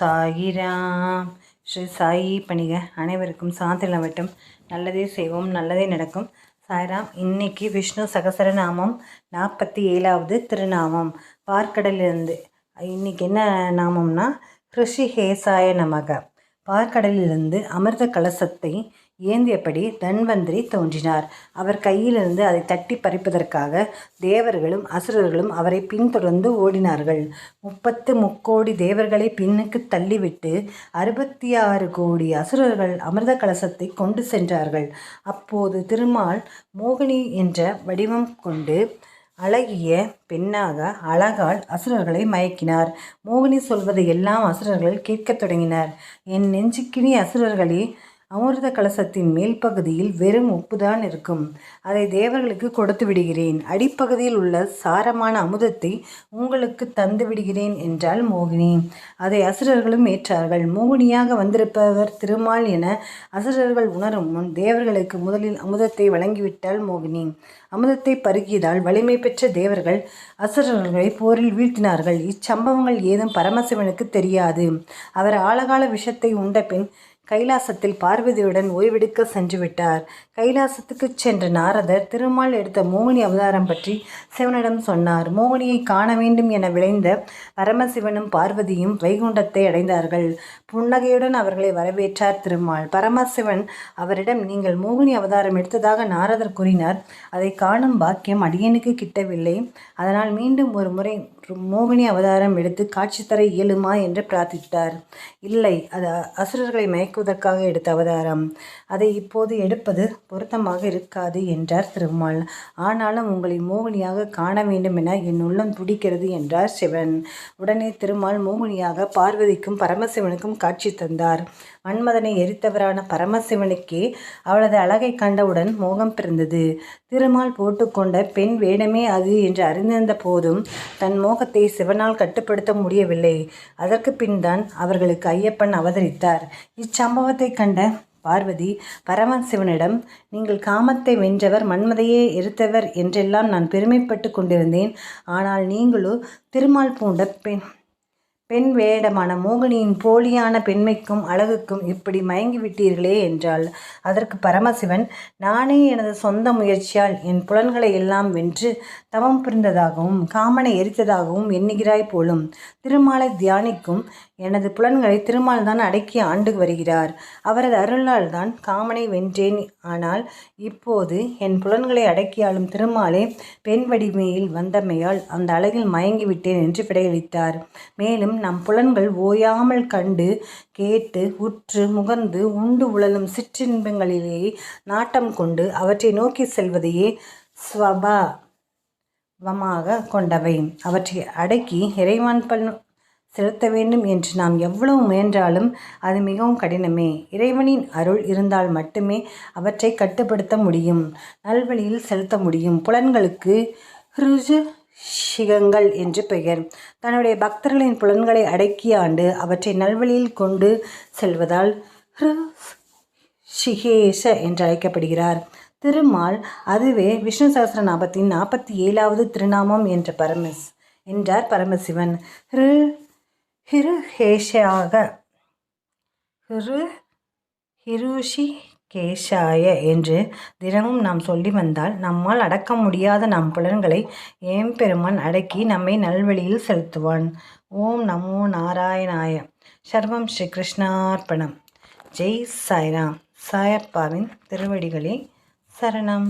சாயிராம். ஸ்ரீ சாயி பணிக. அனைவருக்கும் சாந்திலவட்டம் நல்லதே செய்வோம் நல்லதே நடக்கும். சாய்ராம் இன்னைக்கு விஷ்ணு சகசரநாமம் நாற்பத்தி ஏழாவது திருநாமம். பார்க்கடலிலிருந்து இன்னைக்கு என்ன நாமம்னா ஹேசாய நமக. பார்க்கடலிலிருந்து அமிர்த கலசத்தை ஏந்தியபடி தன்வந்திரி தோன்றினார். அவர் கையிலிருந்து அதை தட்டி பறிப்பதற்காக தேவர்களும் அசுரர்களும் அவரை பின்தொடர்ந்து ஓடினார்கள். முப்பத்து முக்கோடி தேவர்களை பின்னுக்கு தள்ளிவிட்டு அறுபத்தி ஆறு கோடி அசுரர்கள் அமிர்த கலசத்தை கொண்டு சென்றார்கள். அப்போது திருமால் மோகினி என்ற வடிவம் கொண்டு அழகிய பெண்ணாக அழகால் அசுரர்களை மயக்கினார். மோகினி சொல்வதை எல்லாம் அசுரர்கள் கேட்கத் தொடங்கினர். என் நெஞ்சுக்கினி அசுரர்களே அமிர்த கலசத்தின் மேல் பகுதியில் வெறும் உப்புதான் இருக்கும். அதை தேவர்களுக்கு கொடுத்து விடுகிறேன். அடிப்பகுதியில் உள்ள சாரமான அமுதத்தை உங்களுக்கு தந்து விடுகிறேன் என்றாள் மோகினி. அதை அசுரர்களும் ஏற்றார்கள். மோகினியாக வந்திருப்பவர் திருமால் என அசுரர்கள் உணரும் முன் தேவர்களுக்கு முதலில் அமுதத்தை வழங்கிவிட்டாள் மோகினி. அமுதத்தை பருகியதால் வலிமை பெற்ற தேவர்கள் அசுரர்களை போரில் வீழ்த்தினார்கள். இச்சம்பவங்கள் ஏதும் பரமசிவனுக்கு தெரியாது. அவர் ஆழகால விஷத்தை உண்ட பின் கைலாசத்தில் பார்வதியுடன் ஓய்வெடுக்க சென்று விட்டார். கைலாசத்துக்கு சென்ற நாரதர் திருமால் எடுத்த மோகினி அவதாரம் பற்றி சிவனிடம் சொன்னார். மோகினியை காண வேண்டும் என விளைந்த பரமசிவனும் பார்வதியும் வைகுண்டத்தை அடைந்தார்கள். புன்னகையுடன் அவர்களை வரவேற்றார் திருமால். பரமசிவன் அவரிடம் நீங்கள் மோகினி அவதாரம் எடுத்ததாக நாரதர் கூறினார். அதை காணும் பாக்கியம் அடியனுக்கு கிட்டவில்லை. அதனால் மீண்டும் ஒரு முறை மோகினி அவதாரம் எடுத்து காட்சி தர இயலுமா? என்று பிரார்த்தித்தார். இல்லை அது அசுரர்களை மயக்குவதற்காக எடுத்த அவதாரம். அதை இப்போது எடுப்பது பொருத்தமாக இருக்காது என்றார் திருமால். ஆனாலும் உங்களை மோகினியாக காண வேண்டும் என என் உள்ளம் துடிக்கிறது என்றார் சிவன். உடனே திருமால் மோகினியாக பார்வதிக்கும் பரமசிவனுக்கும் காட்சி தந்தார். மன்மதனை எரித்தவரான பரமசிவனுக்கே அவளது அழகை கண்டவுடன் மோகம் பிறந்தது. திருமால் போட்டுக்கொண்ட பெண் வேடமே அது என்று அறிந்திருந்த போதும் தன் மோகத்தை சிவனால் கட்டுப்படுத்த முடியவில்லை. அதற்கு பின் தான் அவர்களுக்கு ஐயப்பன் அவதரித்தார். இச்சம்பவத்தை கண்ட பார்வதி பரமசிவனிடம் நீங்கள் காமத்தை வென்றவர் மன்மதையே எரித்தவர் என்றெல்லாம் நான் பெருமைப்பட்டு கொண்டிருந்தேன். ஆனால் நீங்களோ திருமால் பூண்ட பெண் பெண் வேடமான மோகினியின் போலியான பெண்மைக்கும் அழகுக்கும் இப்படி மயங்கி விட்டீர்களே என்றாள். அதற்கு பரமசிவன் நானே எனது சொந்த முயற்சியால் என் புலன்களை எல்லாம் வென்று தவம் புரிந்ததாகவும் காமனை எரித்ததாகவும் எண்ணுகிறாய் போலும் திருமாலை தியானிக்கும் எனது புலன்களை திருமால் தான் அடக்கி ஆண்டு வருகிறார். அவரது அருளால் தான் காமனை வென்றேன். ஆனால் இப்போது என் புலன்களை அடக்கியாலும் திருமாலே பெண் வடிமையில் வந்தமையால் அந்த அழகில் மயங்கிவிட்டேன் என்று விடையளித்தார். மேலும் நம் புலன்கள் ஓயாமல் கண்டு கேட்டு உற்று முகர்ந்து உண்டு உழலும் சிற்றின்பங்களிலேயே நாட்டம் கொண்டு அவற்றை நோக்கி செல்வதையே ஸ்வபாவமாக கொண்டவை. அவற்றை அடக்கி இறைவான் பண் செலுத்த வேண்டும் என்று நாம் எவ்வளவு முயன்றாலும் அது மிகவும் கடினமே. இறைவனின் அருள் இருந்தால் மட்டுமே அவற்றை கட்டுப்படுத்த முடியும் நல்வழியில் செலுத்த முடியும். புலன்களுக்கு ருஜு சிகங்கள் என்று பெயர். தன்னுடைய பக்தர்களின் புலன்களை அடக்கி ஆண்டு அவற்றை நல்வழியில் கொண்டு செல்வதால் ஷிகேஷ என்று அழைக்கப்படுகிறார். திருமால் அதுவே விஷ்ணு சகசிரநாமத்தின் நாற்பத்தி ஏழாவது திருநாமம் என்ற பரமஸ் என்றார் பரமசிவன். ஹிரு ஹிருஹேஷாக ஹிரு ஹிருஷி கேஷாய என்று தினமும் நாம் சொல்லி வந்தால் நம்மால் அடக்க முடியாத நம் புலன்களை ஏம்பெருமான் அடக்கி நம்மை நல்வழியில் செலுத்துவான். ஓம் நமோ நாராயணாய. சர்வம் ஸ்ரீ கிருஷ்ணார்ப்பணம் ஜெய் சாய்ராம். சாயப்பாவின் திருவடிகளே சரணம்.